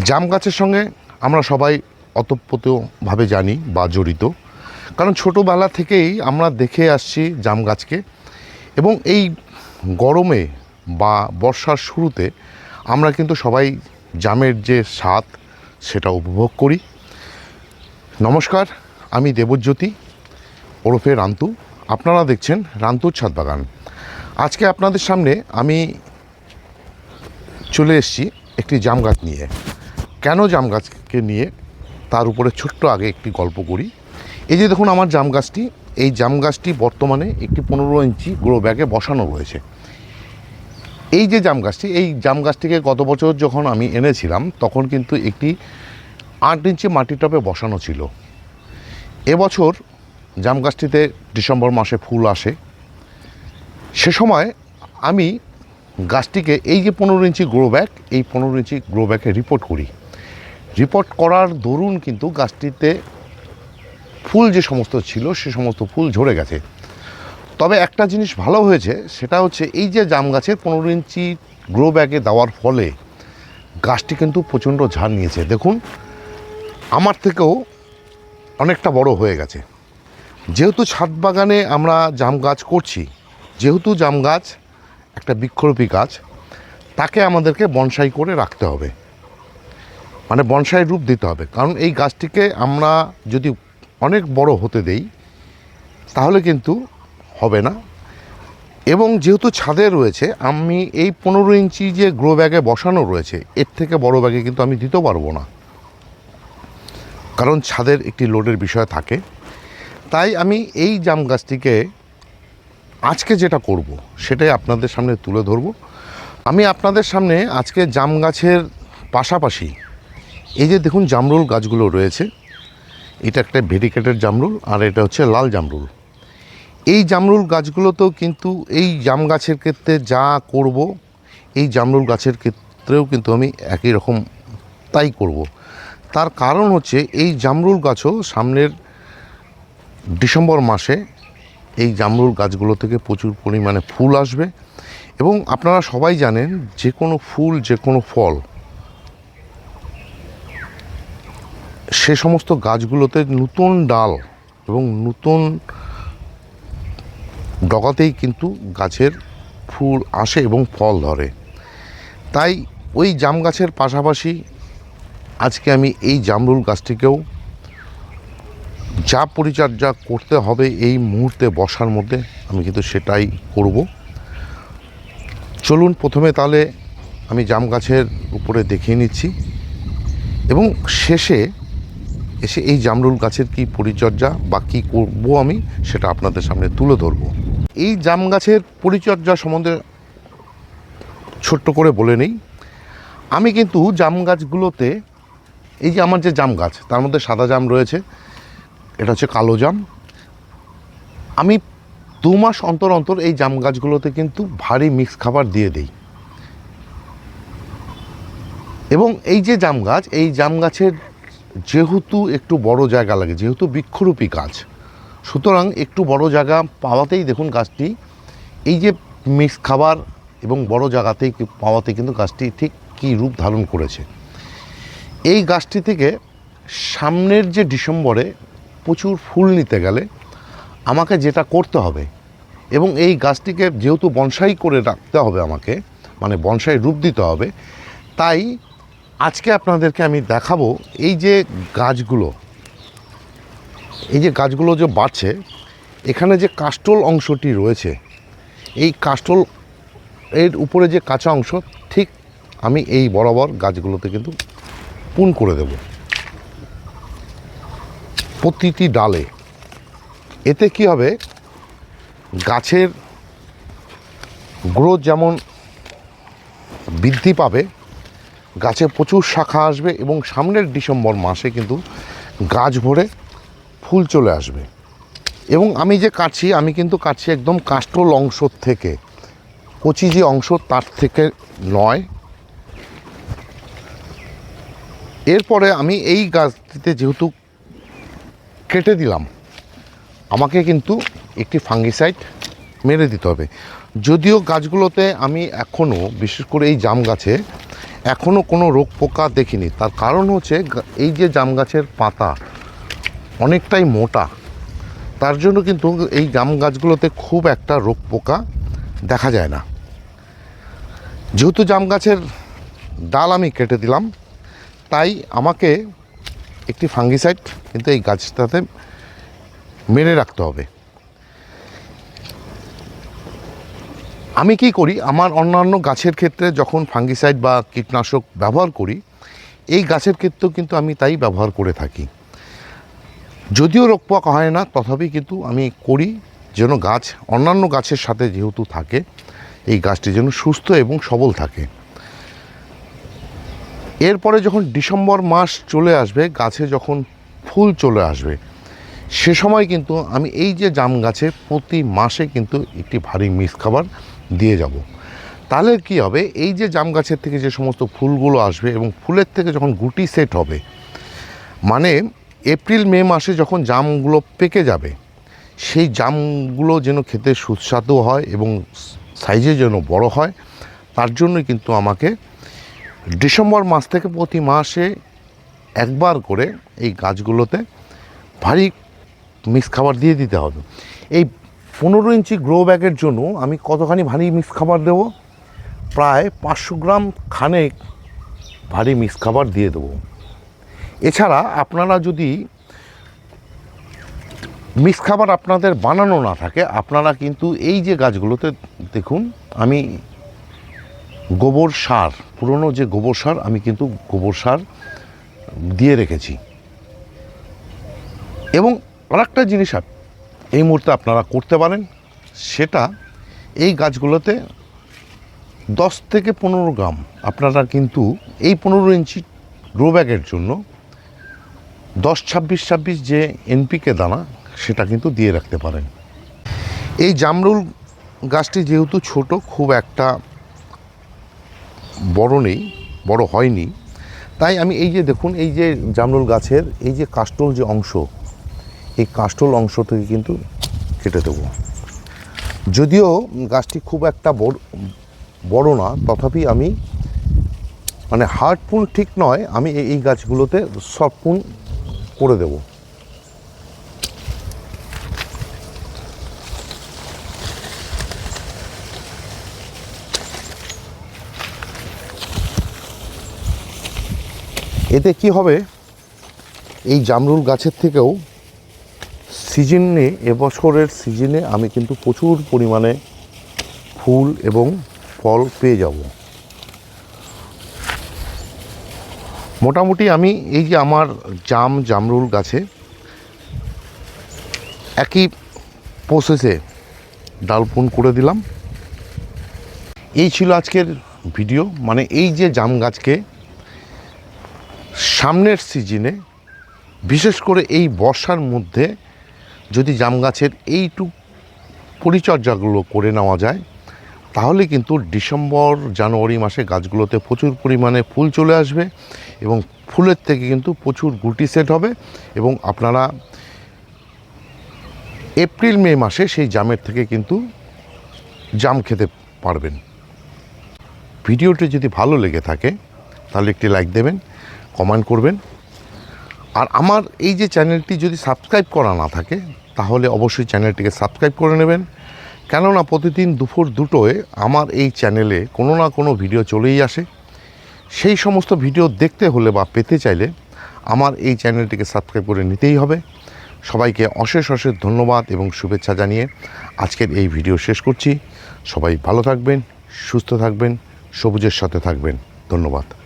জাম গাছের সঙ্গে আমরা সবাই অতপ্রতভাবে জানি বা জড়িত। কারণ ছোটোবেলা থেকেই আমরা দেখে আসছি জাম গাছকে এবং এই গরমে বা বর্ষার শুরুতে আমরা কিন্তু সবাই জামের যে স্বাদ সেটা উপভোগ করি। নমস্কার, আমি দেবজ্যোতি, ওরফে রান্তু। আপনারা দেখছেন রান্তুর ছাদ বাগান। আজকে আপনাদের সামনে আমি চলে এসেছি একটি জাম গাছ নিয়ে। কেন জাম গাছকে নিয়ে তার উপরে ছোট্ট আগে একটি গল্প করি। এই যে দেখুন আমার জাম গাছটি, এই জাম গাছটি বর্তমানে একটি পনেরো ইঞ্চি গ্রো ব্যাগে বসানো রয়েছে। এই যে জাম গাছটি, এই জাম গাছটিকে গত বছর যখন আমি এনেছিলাম, তখন কিন্তু একটি আট ইঞ্চি মাটি টবে বসানো ছিল। এবছর জাম গাছটিতে ডিসেম্বর মাসে ফুল আসে। সে সময় আমি গাছটিকে এই যে পনেরো ইঞ্চি গ্রো ব্যাগ এই পনেরো ইঞ্চি গ্রো ব্যাগে রিপোর্ট করি। রিপোর্ট করার দরুন কিন্তু গাছটিতে ফুল যে সমস্ত ছিল, সে সমস্ত ফুল ঝরে গেছে। তবে একটা জিনিস ভালো হয়েছে, সেটা হচ্ছে এই যে জাম গাছের পনেরো ইঞ্চি গ্রো ব্যাগে দেওয়ার ফলে গাছটি কিন্তু প্রচণ্ড ঝাড় নিয়েছে। দেখুন, আমার থেকেও অনেকটা বড় হয়ে গেছে। যেহেতু ছাদ বাগানে আমরা জাম গাছ করছি, যেহেতু জাম গাছ একটা বৃক্ষরূপী গাছ, তাকে আমাদেরকে বনসাই করে রাখতে হবে। মানে বনসাই রূপ দিতে হবে। কারণ এই গাছটিকে আমরা যদি অনেক বড় হতে দেই, তাহলে কিন্তু হবে না। এবং যেহেতু ছাদে রয়েছে, আমি এই পনেরো ইঞ্চি যে গ্রো ব্যাগে বসানো রয়েছে, এর থেকে বড় ব্যাগে কিন্তু আমি দিতে পারব না। কারণ ছাদের একটি লোডের বিষয় থাকে। তাই আমি এই জাম গাছটিকে আজকে যেটা করব, সেটাই আপনাদের সামনে তুলে ধরব। আমি আপনাদের সামনে আজকে জাম গাছের পাশাপাশি এই যে দেখুন জামরুল গাছগুলো রয়েছে, এটা একটা ভেরিকেটেড জামরুল আর এটা হচ্ছে লাল জামরুল। এই জামরুল গাছগুলোতেও কিন্তু এই জাম গাছের ক্ষেত্রে যা করব, এই জামরুল গাছের ক্ষেত্রেও কিন্তু আমি একই রকম তাই করব। তার কারণ হচ্ছে এই জামরুল গাছও সামনের ডিসেম্বর মাসে এই জামরুল গাছগুলো থেকে প্রচুর পরিমাণে ফুল আসবে এবং আপনারা সবাই জানেন যে কোনো ফুল, যে কোনো ফল সে সমস্ত গাছগুলোতে নতুন ডাল এবং নতুন ডগাতেই কিন্তু গাছের ফুল আসে এবং ফল ধরে। তাই ওই জাম গাছের পাশাপাশি আজকে আমি এই জামরুল গাছটিকেও যা পরিচর্যা করতে হবে এই মুহূর্তে বসার মধ্যে আমি কিন্তু সেটাই করব। চলুন প্রথমে তাহলে আমি জাম গাছের উপরে দেখিয়ে নিচ্ছি এবং শেষে এসে এই জামরুল গাছের কি পরিচর্যা বা কী করব আমি সেটা আপনাদের সামনে তুলে ধরবো। এই জাম গাছের পরিচর্যা সম্বন্ধে ছোট্ট করে বলে নেই। আমি কিন্তু জাম গাছগুলোতে, এই যে আমার যে জাম গাছ, তার মধ্যে সাদা জাম রয়েছে, এটা হচ্ছে কালো জাম। আমি দু মাস অন্তর অন্তর এই জাম গাছগুলোতে কিন্তু ভারী মিক্স খাবার দিয়ে দেই। এবং এই যে জাম গাছ, এই জাম গাছের যেহেতু একটু বড় জায়গা লাগে, যেহেতু বৃক্ষরূপী গাছ, সুতরাং একটু বড় জায়গা পাওয়াতেই দেখুন গাছটি, এই যে মিক্স খাবার এবং বড় জায়গাতেই পাওয়াতে কিন্তু গাছটি ঠিক কী রূপ ধারণ করেছে। এই গাছটি থেকে সামনের যে ডিসেম্বরে প্রচুর ফুল নিতে গেলে আমাকে যেটা করতে হবে এবং এই গাছটিকে যেহেতু বনসাই করে রাখতে হবে আমাকে মানে বনসাই রূপ দিতে হবে, তাই আজকে আপনাদেরকে আমি দেখাবো এই যে গাছগুলো, এই যে গাছগুলো যে বাড়ছে, এখানে যে কাস্টল অংশটি রয়েছে, এই কাস্টল এর উপরে যে কাঁচা অংশ, ঠিক আমি এই বরাবর গাছগুলোতে কিন্তু পুন করে দেব। প্রতিটি ডালে। এতে কি হবে? গাছের গ্রোথ যেমন বৃদ্ধি পাবে গাছে প্রচুর শাখা আসবে এবং সামনের ডিসেম্বর মাসে কিন্তু গাছ ভরে ফুল চলে আসবে। এবং আমি যে কাটছি, আমি কিন্তু কাটছি একদম কাস্টল অংশ থেকে। কচি যে অংশ তার থেকে নয়। এরপরে আমি এই গাছটিতে যেহেতু কেটে দিলাম, আমাকে কিন্তু একটি ফাঙ্গিসাইড মেরে দিতে হবে। যদিও গাছগুলোতে আমি এখনও, বিশেষ করে এই জাম গাছে এখনও কোনো রোগ পোকা দেখিনি। তার কারণ হচ্ছে এই যে জাম গাছের পাতা অনেকটাই মোটা, তার জন্য কিন্তু এই জাম গাছগুলোতে খুব একটা রোগ পোকা দেখা যায় না। যেহেতু জাম গাছের ডাল আমি কেটে দিলাম, তাই আমাকে একটি ফাঙ্গিসাইড কিন্তু এই গাছটাতে মেরে রাখতে হবে। আমি কি করি? আমার অন্যান্য গাছের ক্ষেত্রে যখন ফাঙ্গিসাইড বা কীটনাশক ব্যবহার করি, এই গাছের ক্ষেত্রেও কিন্তু আমি তাই ব্যবহার করে থাকি। যদিও রোগ পোকা হয় না, তথাপি কিন্তু আমি করি যেন গাছ, অন্যান্য গাছের সাথে যেহেতু থাকে, এই গাছটি যেন সুস্থ এবং সবল থাকে। এরপরে যখন ডিসেম্বর মাস চলে আসবে, গাছে যখন ফুল চলে আসবে, সে সময় কিন্তু আমি এই যে জাম গাছে প্রতি মাসে কিন্তু একটি ভারী মিস খাবার দিয়ে যাব। তাহলে কি হবে? এই যে জাম গাছের থেকে যে সমস্ত ফুলগুলো আসবে এবং ফুলের থেকে যখন গুটি সেট হবে মানে এপ্রিল, মে মাসে যখন জামগুলো পেকে যাবে, সেই জামগুলো যেন খেতে সুস্বাদু হয় এবং সাইজে যেন বড় হয়, তার জন্য কিন্তু আমাকে ডিসেম্বর মাস থেকে প্রতি মাসে একবার করে এই গাছগুলোতে ভারী মিক্স খাবার দিয়ে দিতে হবে। এই পনেরো ইঞ্চি গ্রো ব্যাগের জন্য আমি কতখানি ভারী মিক্স খাবার দেব? প্রায় পাঁচশো গ্রাম খানেক ভারী মিক্স খাবার দিয়ে দেবো। এছাড়া আপনারা যদি মিক্স খাবার আপনাদের বানানো না থাকে, আপনারা কিন্তু এই যে গাছগুলোতে দেখুন, আমি গোবর সার, পুরনো যে গোবর সার, আমি কিন্তু গোবর সার দিয়ে রেখেছি। এবং আরেকটা জিনিস এই মুহূর্তে আপনারা করতে পারেন, সেটা এই গাছগুলোতে দশ থেকে পনেরো গ্রাম। আপনারা কিন্তু এই পনেরো ইঞ্চি গ্রো ব্যাগের জন্য দশ, ছাব্বিশ ছাব্বিশ যে এনপিকে দানা, সেটা কিন্তু দিয়ে রাখতে পারেন। এই জামরুল গাছটি যেহেতু ছোট, খুব একটা বড় নেই, বড় হয়নি। তাই আমি এই যে দেখুন, এই যে জামরুল গাছের এই যে কাস্টল যে অংশ এই কাস্টল অংশ থেকে কিন্তু কেটে দেবো। যদিও গাছটি খুব একটা বড় বড় না, তথাপি আমি মানে হার্ডপুন ঠিক নয়, আমি এই- এই গাছগুলোতে সফটপুন করে দেব। এতে কি হবে? এই জামরুল গাছের থেকেও সিজনে, এবছরের সিজনে আমি কিন্তু প্রচুর পরিমাণে ফুল এবং ফল পেয়ে যাব। মোটামুটি আমি এই যে আমার জাম জামরুল গাছে একই প্রসেসে ডালপুন করে দিলাম। এই ছিল আজকের ভিডিও মানে এই যে জাম গাছকে সামনের সিজনে, বিশেষ করে এই বর্ষার মধ্যে যদি জাম গাছের এইটু পরিচর্যাগুলো করে নেওয়া যায়, তাহলে কিন্তু ডিসেম্বর, জানুয়ারি মাসে গাছগুলোতে প্রচুর পরিমাণে ফুল চলে আসবে এবং ফুলের থেকে কিন্তু প্রচুর গুটি সেট হবে এবং আপনারা এপ্রিল, মে মাসে সেই জামের থেকে কিন্তু জাম খেতে পারবেন। ভিডিওটি যদি ভালো লেগে থাকে, তাহলে একটি লাইক দেবেন, কমেন্ট করবেন। আর আমার এই যে চ্যানেলটি যদি সাবস্ক্রাইব করা না থাকে তাহলে অবশ্যই চ্যানেলটিকে সাবস্ক্রাইব করে নেবেন। কেননা প্রতিদিন দুপুর দুটোয় আমার এই চ্যানেলে কোনো না কোনো ভিডিও চলেই আসে। সেই সমস্ত ভিডিও দেখতে হলে বা পেতে চাইলে আমার এই চ্যানেলটিকে সাবস্ক্রাইব করে নিতেই হবে। সবাইকে অশেষ অশেষ ধন্যবাদ এবং শুভেচ্ছা জানিয়ে আজকের এই ভিডিও শেষ করছি। সবাই ভালো থাকবেন, সুস্থ থাকবেন, সবুজের সাথে থাকবেন। ধন্যবাদ।